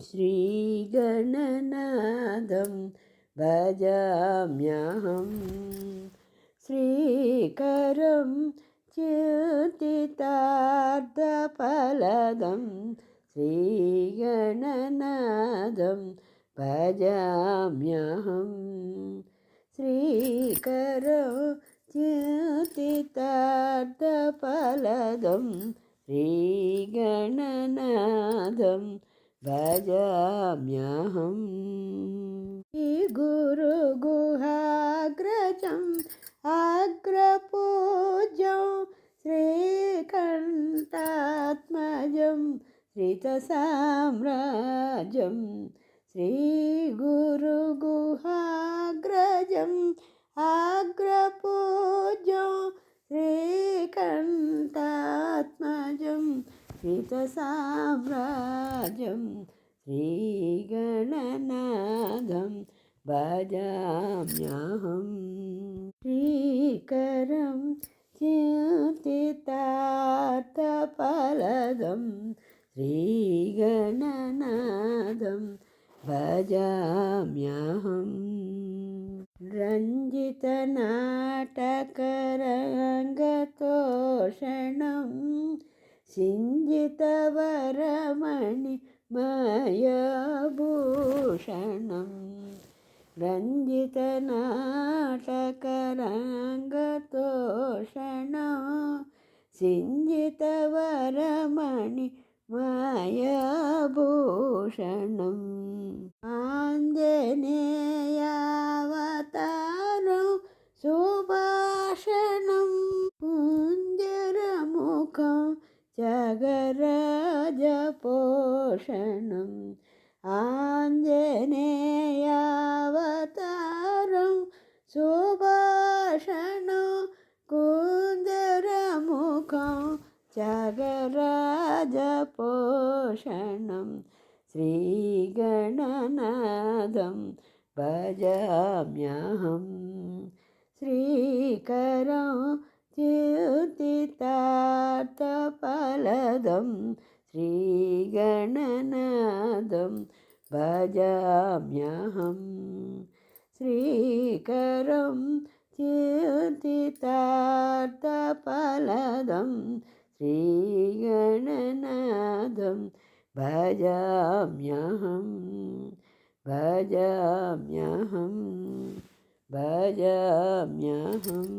ശ്രീഗണനാഥം ഭജാമ്യഹം. ശ്രീകരം ച്യുതിതാർത്ഥഫലദം ശ്രീഗണനാഥം ഭജാമ്യഹം. ശ്രീകരം ച്യുതിതാർത്ഥഫലദം ശ്രീഗണനാഥം భజామ్యహం. ఈ గురు గుహాగ్రజం అగ్రపూజ్యం శ్రీకంఠాత్మజం శ్రీత సామ్రాజ్యం శ్రీ గురు గు శ్రీతసామ్రాజం శ్రీగణనాథం భజామ్యహం శ్రీకరం చింతితార్థఫలదం శ్రీగణనాథం భజామ్యహం రంజితనాటకరంగతోషణం சிஞ்சிதவரமணி மயபூஷணம். ரஞ்சிதநாடகரங்கதோஷணம் சிஞ்சிதவரமணி மாயபூஷணம். ஆஞ்சனே ജഗരാജപോഷണം ആഞ്ജനേയാവതാരം സുഭാഷണോ കുന്ദരമുഖം ജഗരാജപോഷണം ശ്രീഗണനാഥം ഭജാമ്യഹം ശ്രീകരം च्युतितार्थफलदं श्रीगणनाथं भजाम्यहं श्रीकरं च्युतितार्थफलदं श्रीगणनाथं भजाम्यहं भजाम्यहं भजाम्यहम्